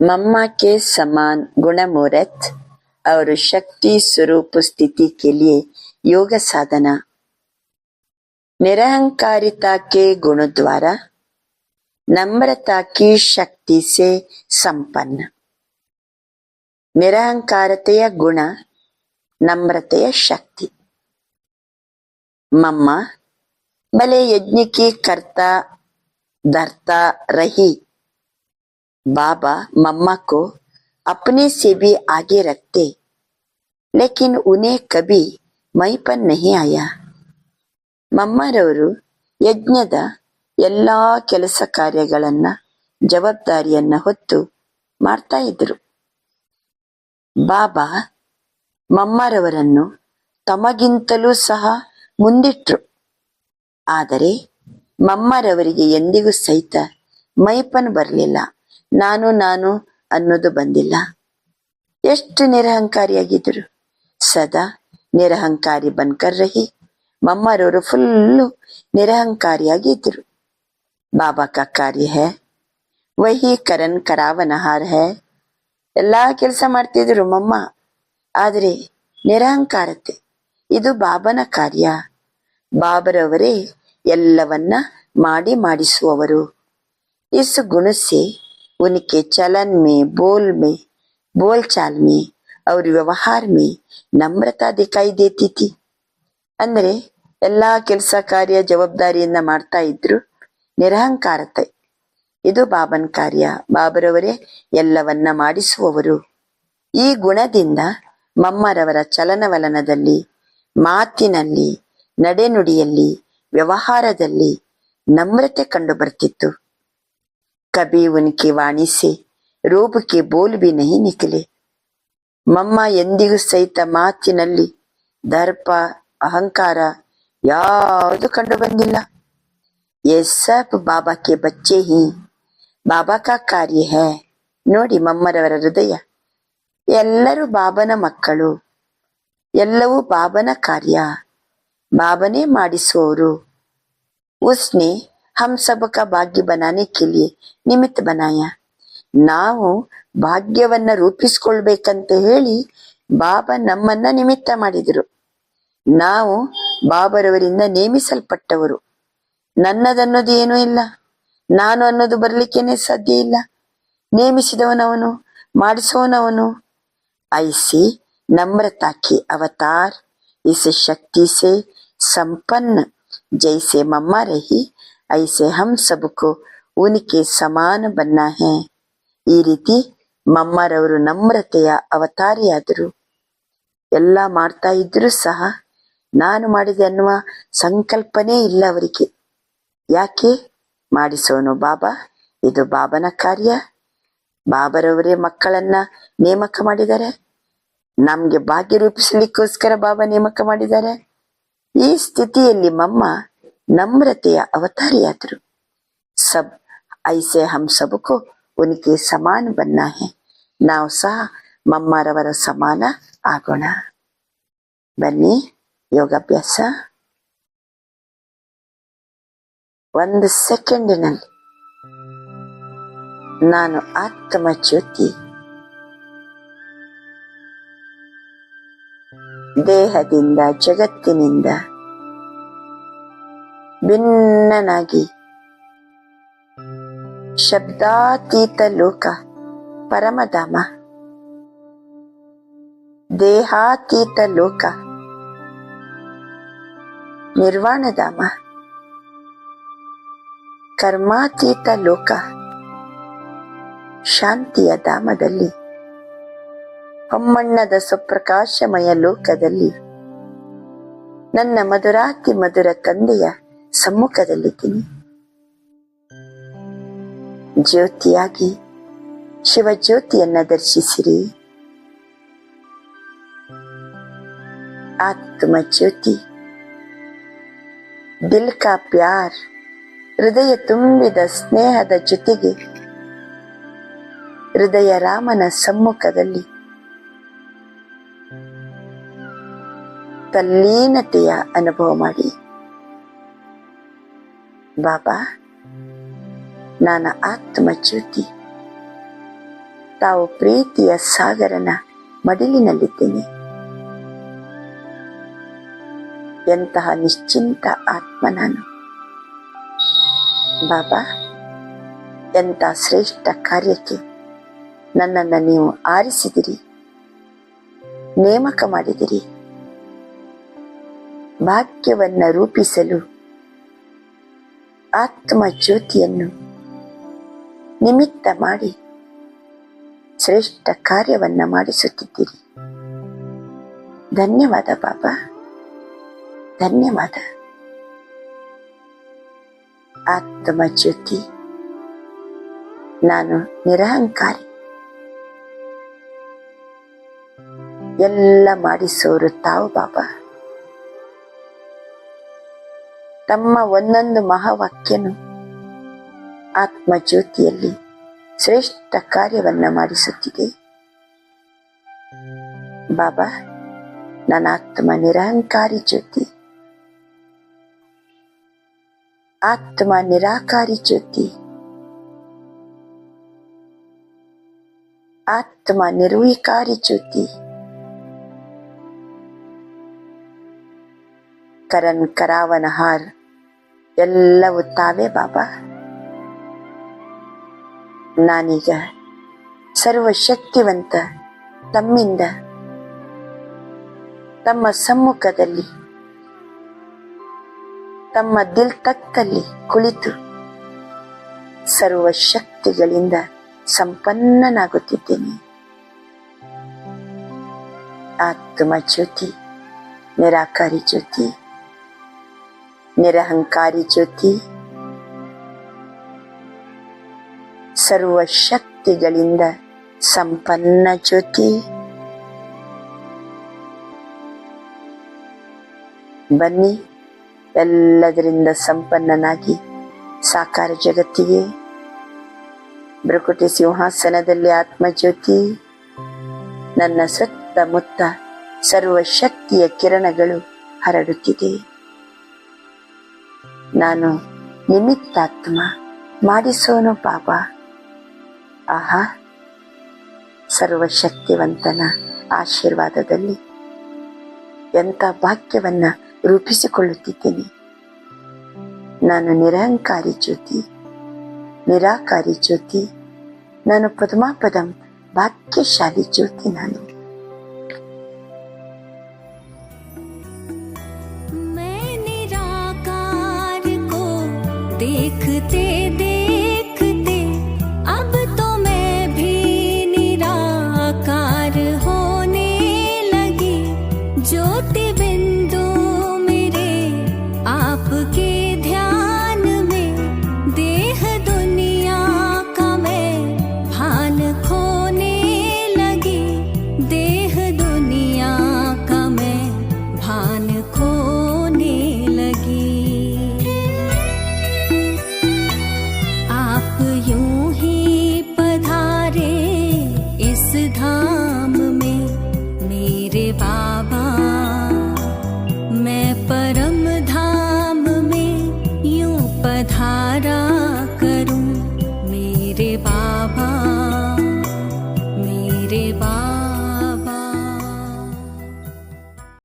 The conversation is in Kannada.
मम्मा के समान गुणमुहूर्त और शक्ति स्वरूप स्थिति के लिए योग साधना निरहंकारिता के गुण द्वारा नम्रता की शक्ति से संपन्न ನಿರಹಂಕಾರತೆಯ ಗುಣ ನಮ್ರತೆಯ ಶಕ್ತಿ मम्मा भले यज्ञ की करता धरता रही बाबा मम्मा को अपने से भी आगे रखते लेकिन उन्हें कभी ಮೈಪನ್ नहीं आया ಮಮ್ಮರವರು ಯಜ್ಞದ ಎಲ್ಲಾ ಕೆಲಸ ಕಾರ್ಯಗಳನ್ನ ಜವಾಬ್ದಾರಿಯನ್ನ ಹೊತ್ತು ಮಾಡ್ತಾ ಇದ್ರು ಬಾಬಾ ಮಮ್ಮರವರನ್ನು ತಮಗಿಂತಲೂ ಸಹ ಮುಂದಿಟ್ರು ಆದರೆ ಮಮ್ಮರವರಿಗೆ ಎಂದಿಗೂ ಸಹಿತ ಮೈಪನ್ ಬರಲಿಲ್ಲ ನಾನು ನಾನು ಅನ್ನೋದು ಬಂದಿಲ್ಲ. ಎಷ್ಟು ನಿರಹಂಕಾರಿಯಾಗಿದ್ರು ಸದಾ ನಿರಹಂಕಾರಿ ಬನ್ಕರ್ ರಹಿ. ಮಮ್ಮರವರು ಫುಲ್ಲು ನಿರಹಂಕಾರಿಯಾಗಿದ್ರು ಬಾಬಾ ಕಾ ಕಾರ್ಯ ಹೇ, ವಹಿ ಕರನ್ ಕರಾವನಹಾರ ಹೇ. ಎಲ್ಲ ಕೆಲಸ ಮಾಡ್ತಿದ್ರು ಮಮ್ಮ. ಆದರೆ ನಿರಹಂಕಾರತೆ, ಇದು ಬಾಬನ ಕಾರ್ಯ. ಬಾಬರವರೇ ಎಲ್ಲವನ್ನ ಮಾಡಿ ಮಾಡಿಸುವವರು. ಇಸು ಗುಣಸಿ उनके चलन में बोल में बोल चाल में और व्यवहार में ನಮ್ರತಾ ದಿಕಾಯಿ ದೇತಿ ಥಿ ಅಂದ್ರೆ ಎಲ್ಲಾ ಕೆಲಸ ಕಾರ್ಯ ಜವಾಬ್ದಾರಿಯನ್ನ ಮಾಡ್ತಾ ಇದ್ರು ನಿರಹಂಕಾರತೆ ಇದು ಬಾಬನ್ ಕಾರ್ಯ ಬಾಬರವರೇ ಎಲ್ಲವನ್ನ ಮಾಡಿಸುವವರು ಈ ಗುಣದಿಂದ ಮಮ್ಮರವರ ಚಲನವಲನದಲ್ಲಿ ಮಾತಿನಲ್ಲಿ ನಡೆನುಡಿಯಲ್ಲಿ ವ್ಯವಹಾರದಲ್ಲಿ ನಮ್ರತೆ ಕಂಡು ಬರ್ತಿತ್ತು कभी उनकी वाणी से रोब के बोल भी नहीं निकले ಮಮ್ಮ ಎಂದಿಗೂ ಸಹಿತ ಮಾತಿನಲ್ಲಿ ದರ್ಪ ಅಹಂಕಾರ ಯಾವುದು ಕಂಡು ಬಂದಿಲ್ಲ ये सब बाबा के बच्चे ही ಬಾಬಾ ಕಾ ಕಾರ್ಯ ಹೇ ನೋಡಿ ಮಮ್ಮರವರ ಹೃದಯ ಎಲ್ಲರೂ ಬಾಬನ ಮಕ್ಕಳು ಎಲ್ಲವೂ ಬಾಬನ ಕಾರ್ಯ ಬಾಬನೇ ಮಾಡಿಸುವವರು उसने हम सब का भाग्य बनाने के लिए ನಿಮಿತ್ತ बनाया ನಾವು ಭಾಗ್ಯವನ್ನ ರೂಪಿಸ್ಕೊಳ್ಬೇಕಂತ ಹೇಳಿ ಬಾಬಾ ನಮ್ಮನ್ನ ನಿಮಿತ್ತ ಮಾಡಿದರು ನಾವು ಬಾಬರವರಿಂದ ನೇಮಿಸಲ್ಪಟ್ಟವರು ನನ್ನದನ್ನೋದು ಏನೂ ಇಲ್ಲ ನಾನು ಅನ್ನೋದು ಬರ್ಲಿಕ್ಕೇನೆ ಸಾಧ್ಯ ಇಲ್ಲ ನೇಮಿಸಿದವನವನು ಮಾಡಿಸುವವನವನು ಐಸಿ नम्रता के अवतार इस शक्ति से संपन्न जैसे मम्मा रही ऐसे हम सबको उनके समान बनना है ಈ ರೀತಿ ಮಮ್ಮರವರು ನಮ್ರತೆಯ ಅವತಾರಿಯಾದರು ಎಲ್ಲ ಮಾಡ್ತಾ ಇದ್ರೂ ಸಹ ನಾನು ಮಾಡಿದೆ ಅನ್ನುವ ಸಂಕಲ್ಪನೇ ಇಲ್ಲ ಅವರಿಗೆ ಯಾಕೆ ಮಾಡಿಸೋನು ಬಾಬಾ ಇದು ಬಾಬನ ಕಾರ್ಯ ಬಾಬರವರೇ ಮಕ್ಕಳನ್ನ ನೇಮಕ ಮಾಡಿದ್ದಾರೆ ನಮ್ಗೆ ಭಾಗ್ಯ ರೂಪಿಸಲಿಕ್ಕೋಸ್ಕರ ಬಾಬಾ ನೇಮಕ ಮಾಡಿದ್ದಾರೆ ಈ ಸ್ಥಿತಿಯಲ್ಲಿ ಮಮ್ಮ ನಮ್ರತೆಯ ಅವತಾರಿಯಾದರು. ಸಬ್, ಐಸೆ ಹಮ್ ಸಬಕೋ ಉನಿಗೆ ಸಮಾನ ಬನ್ನಾಹೆ ನಾವು ಸಹ ಮಮ್ಮರವರ ಸಮಾನ ಆಗೋಣ. ಬನ್ನಿ, ಯೋಗಾಭ್ಯಾಸ. ಒಂದು ಸೆಕೆಂಡಿನಲ್ಲಿ ನಾನು ಆತ್ಮ ಜ್ಯೋತಿ ದೇಹದಿಂದ ಜಗತ್ತಿನಿಂದ ಭಿನ್ನನಾಗಿ. ಶಬ್ದಾತೀತ ಲೋಕ ಪರಮಧಾಮ ದೇಹಾತೀತ ಲೋಕ ನಿರ್ವಾಣಧಾಮ ಕರ್ಮಾತೀತ ಲೋಕ ಶಾಂತಿಯ ಧಾಮದಲ್ಲಿ. ಹೊಮ್ಮಣ್ಣದ ಸುಪ್ರಕಾಶಮಯ ಲೋಕದಲ್ಲಿ. ನನ್ನ ಮಧುರಾತಿ ಮಧುರ ತಂದೆಯ ಸಮ್ಮುಖದಲ್ಲಿದ್ದೀನಿ. ಜ್ಯೋತಿಯಾಗಿ ಶಿವಜ್ಯೋತಿಯನ್ನ ದರ್ಶಿಸಿರಿ. ಆತ್ಮ ಜ್ಯೋತಿ. ದಿಲ್ ಕಾ ಪ್ಯಾರ್. ಹೃದಯ ತುಂಬಿದ ಸ್ನೇಹದ ಜೊತೆಗೆ ಹೃದಯ ರಾಮನ ಸಮ್ಮುಖದಲ್ಲಿ ತಲ್ಲೀನತೆಯ ಅನುಭವ ಮಾಡಿ. ಬಾಬಾ ನನ್ನ ಆತ್ಮ ಜ್ಯೋತಿ ತಾವು ಪ್ರೀತಿಯ ಸಾಗರನ ಮಡಿಲಿನಲ್ಲಿದ್ದೇನೆ. ಎಂತಹ ನಿಶ್ಚಿಂತ ಆತ್ಮ ನಾನು. ಬಾಬಾ ಎಂಥ ಶ್ರೇಷ್ಠ ಕಾರ್ಯಕ್ಕೆ ನನ್ನನ್ನು ನೀವು ಆರಿಸಿದಿರಿ. ನೇಮಕ ಮಾಡಿದಿರಿ. ವಾಕ್ಯವನ್ನು ರೂಪಿಸಲು ಆತ್ಮ ಜ್ಯೋತಿಯನ್ನು ನಿಮಿತ್ತ ಮಾಡಿ ಶ್ರೇಷ್ಠ ಕಾರ್ಯವನ್ನ ಮಾಡಿಸುತ್ತಿದ್ದೀರಿ. ಧನ್ಯವಾದ ಬಾಬಾ. ಧನ್ಯವಾದ. ಆತ್ಮ ಜ್ಯೋತಿ ನಾನು ನಿರಹಂಕಾರಿ. ಎಲ್ಲ ಮಾಡಿಸೋರು ತಾವು ಬಾಬಾ. ತಮ್ಮ ಒಂದೊಂದು ಮಹಾವಾಕ್ಯನು ಆತ್ಮ ಜ್ಯೋತಿಯಲ್ಲಿ ಶ್ರೇಷ್ಠ ಕಾರ್ಯವನ್ನ ಮಾಡಿಸುತ್ತಿದೆ. ಬಾಬಾ, ನನ್ನ ಆತ್ಮ ನಿರಹಂಕಾರಿ ಜ್ಯೋತಿ. ಆತ್ಮ ನಿರಾಕಾರಿ ಜ್ಯೋತಿ. ಆತ್ಮ ನಿರ್ವಿಕಾರಿ ಜ್ಯೋತಿ. ಕರನ್ ಕರಾವನ ಹಾರ್ ಎಲ್ಲವೂ ತಾವೇ ಬಾಬಾ. ನಾನೀಗ ಸರ್ವಶಕ್ತಿವಂತ ತಮ್ಮಿಂದ ತಮ್ಮ ಸಮ್ಮುಖದಲ್ಲಿ, ತಮ್ಮ ದಿಲ್ ತಕ್ಕಲ್ಲಿ ಕುಳಿತು ಸರ್ವಶಕ್ತಿಗಳಿಂದ ಸಂಪನ್ನನಾಗುತ್ತಿದ್ದೇನೆ. ಆತ್ಮ ಜ್ಯೋತಿ, ನಿರಾಕಾರಿ ಜ್ಯೋತಿ ನಿರಹಂಕಾರಿ ಜ್ಯೋತಿ. ಸರ್ವಶಕ್ತಿಗಳಿಂದ ಸಂಪನ್ನ ಜ್ಯೋತಿ. ಬನ್ನಿ, ಎಲ್ಲದರಿಂದ ಸಂಪನ್ನನಾಗಿ ಸಾಕಾರ ಜಗತ್ತಿಗೆ. ಬ್ರಕುಟಿ ಸಿಂಹಾಸನದಲ್ಲಿ ಆತ್ಮಜ್ಯೋತಿ. ನನ್ನ ಸುತ್ತಮುತ್ತ ಸರ್ವಶಕ್ತಿಯ ಕಿರಣಗಳು ಹರಡುತ್ತಿದೆ. ನಾನು ನಿಮಿತ್ತಾತ್ಮ ಮಾಡಿಸೋನು ಪಾಪ. ಆಹಾ, ಸರ್ವಶಕ್ತಿವಂತನ ಆಶೀರ್ವಾದದಲ್ಲಿ ಎಂಥ ಭಾಗ್ಯವನ್ನ ರೂಪಿಸಿಕೊಳ್ಳುತ್ತಿದ್ದೇನೆ. ನಾನು ನಿರಹಂಕಾರಿ ಜ್ಯೋತಿ, ನಿರಾಕಾರಿ ಜ್ಯೋತಿ, ನಾನು ಪದ್ಮಾಪದಂ ಭಾಗ್ಯಶಾಲಿ ಜ್ಯೋತಿ ನಾನು.